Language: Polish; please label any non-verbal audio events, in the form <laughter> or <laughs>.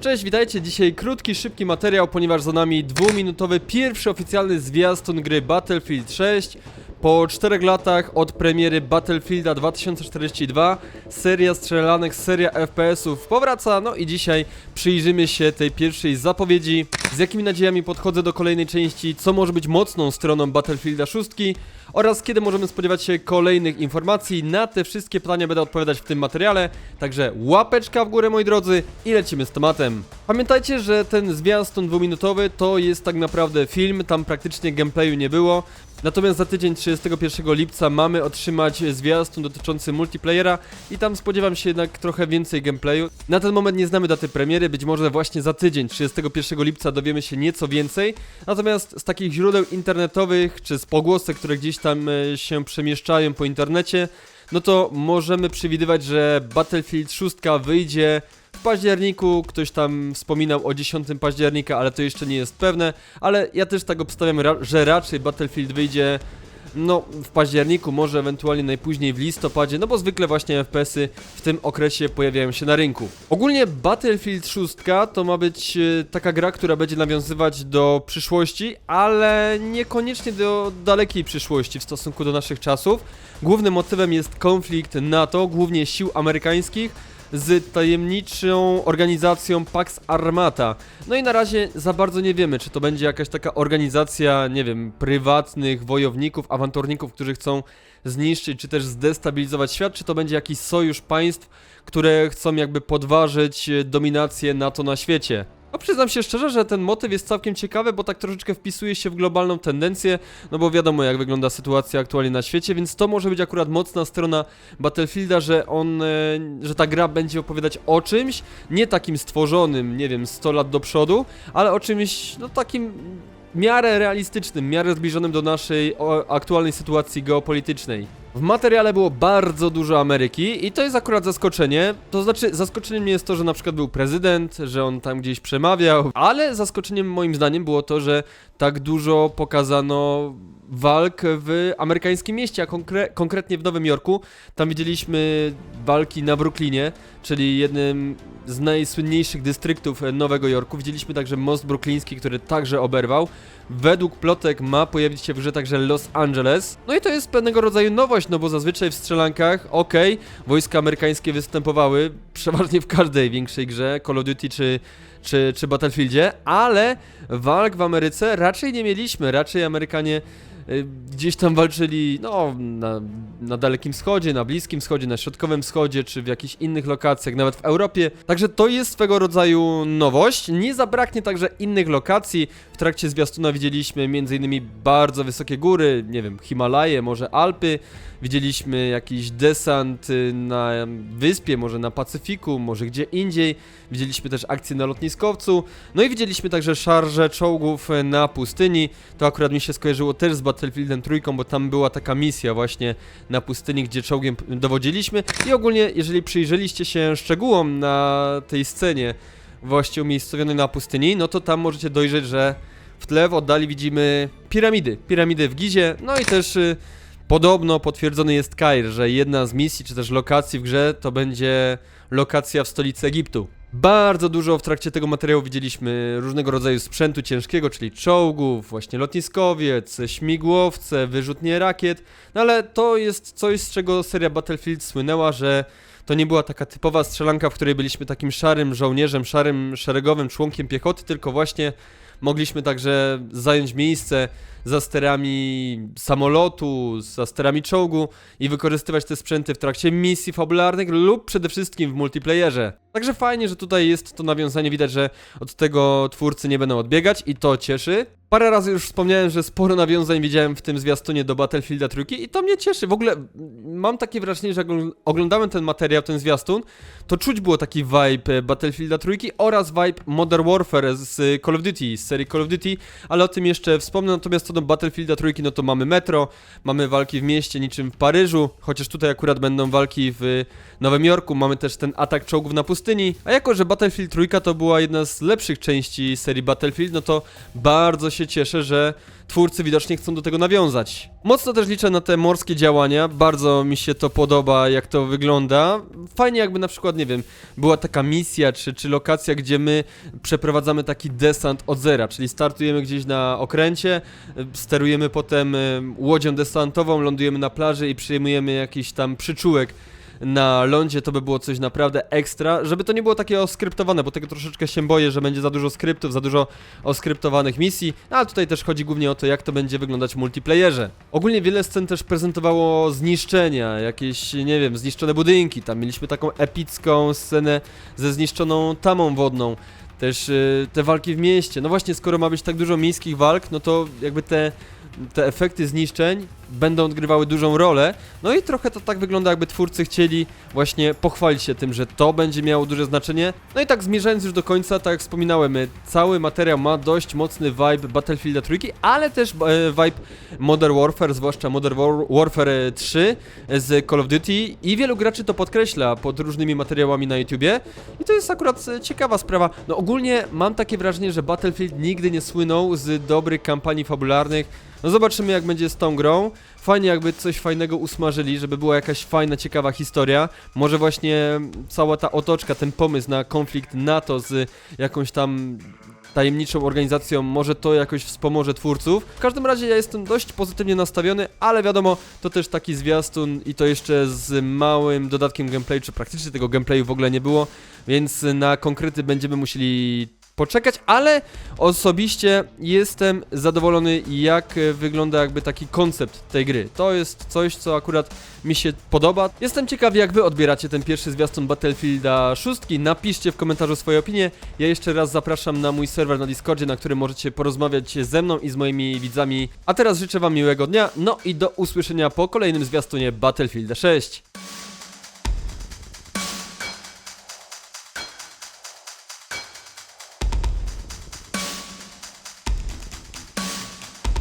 Cześć, witajcie. Dzisiaj krótki, szybki materiał, ponieważ za nami dwuminutowy pierwszy oficjalny zwiastun gry Battlefield 6. Po 4 latach od premiery Battlefielda 2042 seria strzelanek, seria FPS-ów powraca, no i dzisiaj przyjrzymy się tej pierwszej zapowiedzi, z jakimi nadziejami podchodzę do kolejnej części, co może być mocną stroną Battlefielda 6 oraz kiedy możemy spodziewać się kolejnych informacji. Na te wszystkie pytania będę odpowiadać w tym materiale, także łapeczka w górę moi drodzy i lecimy z tematem. Pamiętajcie, że ten zwiastun dwuminutowy to jest tak naprawdę film, tam praktycznie gameplayu nie było. Natomiast za tydzień 31 lipca mamy otrzymać zwiastun dotyczący multiplayera i tam spodziewam się jednak trochę więcej gameplayu. Na ten moment nie znamy daty premiery, być może właśnie za tydzień 31 lipca dowiemy się nieco więcej. Natomiast z takich źródeł internetowych czy z pogłosek, które gdzieś tam e, się przemieszczają po internecie, no to możemy przewidywać, że Battlefield 6 wyjdzie w październiku, ktoś tam wspominał o 10 października, ale to jeszcze nie jest pewne, ale ja też tak obstawiam, że raczej Battlefield wyjdzie no w październiku, może ewentualnie najpóźniej w listopadzie, no bo zwykle właśnie FPS-y w tym okresie pojawiają się na rynku. Ogólnie Battlefield 6 to ma być e, taka gra, która będzie nawiązywać do przyszłości, ale niekoniecznie do dalekiej przyszłości w stosunku do naszych czasów. Głównym motywem jest konflikt NATO, głównie sił amerykańskich, z tajemniczą organizacją Pax Armata. No i na razie za bardzo nie wiemy, czy to będzie jakaś taka organizacja, nie wiem, prywatnych wojowników, awanturników, którzy chcą zniszczyć, czy też zdestabilizować świat, czy to będzie jakiś sojusz państw, które chcą jakby podważyć dominację NATO na świecie. No przyznam się szczerze, że ten motyw jest całkiem ciekawy, bo tak troszeczkę wpisuje się w globalną tendencję, no bo wiadomo jak wygląda sytuacja aktualnie na świecie, więc to może być akurat mocna strona Battlefielda, że on, e, że ta gra będzie opowiadać o czymś, nie takim stworzonym, nie wiem, 100 lat do przodu, ale o czymś, no takim miarę realistycznym, miarę zbliżonym do naszej aktualnej sytuacji geopolitycznej. W materiale było bardzo dużo Ameryki i to jest akurat zaskoczenie. To znaczy, zaskoczeniem jest to, że na przykład był prezydent, że on tam gdzieś przemawiał, ale zaskoczeniem moim zdaniem było to, że tak dużo pokazano walk w amerykańskim mieście, a konkre konkretnie w Nowym Jorku. Tam widzieliśmy walki na Brooklynie, czyli jednym z najsłynniejszych dystryktów Nowego Jorku. Widzieliśmy także most brukliński, który także oberwał. Według plotek ma pojawić się w grze także Los Angeles. No i to jest pewnego rodzaju nowość, no bo zazwyczaj w strzelankach, okej, wojska amerykańskie występowały <laughs> przeważnie w każdej większej grze, Call of Duty czy, czy, czy Battlefieldzie, ale walk w Ameryce raczej nie mieliśmy, raczej Amerykanie gdzieś tam walczyli, no, na, na Dalekim Wschodzie, na Bliskim Wschodzie, na Środkowym Wschodzie, czy w jakichś innych lokacjach, nawet w Europie. Także to jest swego rodzaju nowość. Nie zabraknie także innych lokacji. W trakcie zwiastuna widzieliśmy m.in. bardzo wysokie góry, nie wiem, Himalaje, może Alpy. Widzieliśmy jakiś desant y, na wyspie, może na Pacyfiku, może gdzie indziej. Widzieliśmy też akcję na lotniskowcu. No i widzieliśmy także szarże czołgów na pustyni. To akurat mi się skojarzyło też z Battlefieldem trójką, bo tam była taka misja właśnie na pustyni, gdzie czołgiem dowodziliśmy. I ogólnie, jeżeli przyjrzeliście się szczegółom na tej scenie właśnie umiejscowionej na pustyni, no to tam możecie dojrzeć, że w tle w oddali widzimy piramidy. Piramidy w Gizie, no i też y, podobno potwierdzony jest Kair, że jedna z misji czy też lokacji w grze to będzie lokacja w stolicy Egiptu. Bardzo dużo w trakcie tego materiału widzieliśmy różnego rodzaju sprzętu ciężkiego, czyli czołgów, właśnie lotniskowiec, śmigłowce, wyrzutnie rakiet, no ale to jest coś, z czego seria Battlefield słynęła, że to nie była taka typowa strzelanka, w której byliśmy takim szarym żołnierzem, szarym szeregowym członkiem piechoty, tylko właśnie mogliśmy także zająć miejsce za sterami samolotu, za sterami czołgu i wykorzystywać te sprzęty w trakcie misji fabularnych lub przede wszystkim w multiplayerze. Także fajnie, że tutaj jest to nawiązanie, widać, że od tego twórcy nie będą odbiegać i to cieszy. Parę razy już wspomniałem, że sporo nawiązań widziałem w tym zwiastunie do Battlefielda trójki i to mnie cieszy. W ogóle mam takie wrażenie, że jak ogl- oglądałem ten materiał, ten zwiastun, to czuć było taki vibe Battlefielda trójki oraz vibe Modern Warfare z Call of Duty, z serii Call of Duty, ale o tym jeszcze wspomnę. Natomiast co do Battlefielda trójki, no to mamy metro, mamy walki w mieście niczym w Paryżu, chociaż tutaj akurat będą walki w Nowym Jorku, mamy też ten atak czołgów na pustyni, pustyni, a jako, że Battlefield 3 to była jedna z lepszych części serii Battlefield, no to bardzo się cieszę, że twórcy widocznie chcą do tego nawiązać. Mocno też liczę na te morskie działania, bardzo mi się to podoba, jak to wygląda. Fajnie jakby na przykład, nie wiem, była taka misja czy, czy lokacja, gdzie my przeprowadzamy taki desant od zera, czyli startujemy gdzieś na okręcie, sterujemy potem łodzią desantową, lądujemy na plaży i przyjmujemy jakiś tam przyczółek na lądzie, to by było coś naprawdę ekstra, żeby to nie było takie oskryptowane, bo tego troszeczkę się boję, że będzie za dużo skryptów, za dużo oskryptowanych misji, a tutaj też chodzi głównie o to, jak to będzie wyglądać w multiplayerze. Ogólnie wiele scen też prezentowało zniszczenia, jakieś, nie wiem, zniszczone budynki, tam mieliśmy taką epicką scenę ze zniszczoną tamą wodną, też y, te walki w mieście. No właśnie, skoro ma być tak dużo miejskich walk, no to jakby te, te efekty zniszczeń będą odgrywały dużą rolę. No i trochę to tak wygląda, jakby twórcy chcieli właśnie pochwalić się tym, że to będzie miało duże znaczenie. No i tak zmierzając już do końca, tak jak wspominałem, y, cały materiał ma dość mocny vibe Battlefielda 3, ale też e, vibe Modern Warfare, zwłaszcza Modern War Warfare 3 z Call of Duty i wielu graczy to podkreśla pod różnymi materiałami na YouTubie i to jest akurat e, ciekawa sprawa. No ogólnie mam takie wrażenie, że Battlefield nigdy nie słynął z dobrych kampanii fabularnych. No zobaczymy jak będzie z tą grą. Fajnie jakby coś fajnego usmażyli, żeby była jakaś fajna, ciekawa historia. Może właśnie cała ta otoczka, ten pomysł na konflikt NATO z jakąś tam tajemniczą organizacją, może to jakoś wspomoże twórców. W każdym razie ja jestem dość pozytywnie nastawiony, ale wiadomo, to też taki zwiastun i to jeszcze z małym dodatkiem gameplayu, czy praktycznie tego gameplayu w ogóle nie było, więc na konkrety będziemy musieli poczekać, ale osobiście jestem zadowolony jak e, wygląda jakby taki koncept tej gry. To jest coś, co akurat mi się podoba. Jestem ciekaw jak wy odbieracie ten pierwszy zwiastun Battlefielda 6. Napiszcie w komentarzu swoje opinie. Ja jeszcze raz zapraszam na mój serwer na Discordzie, na którym możecie porozmawiać ze mną i z moimi widzami. A teraz życzę wam miłego dnia, no i do usłyszenia po kolejnym zwiastunie Battlefielda 6.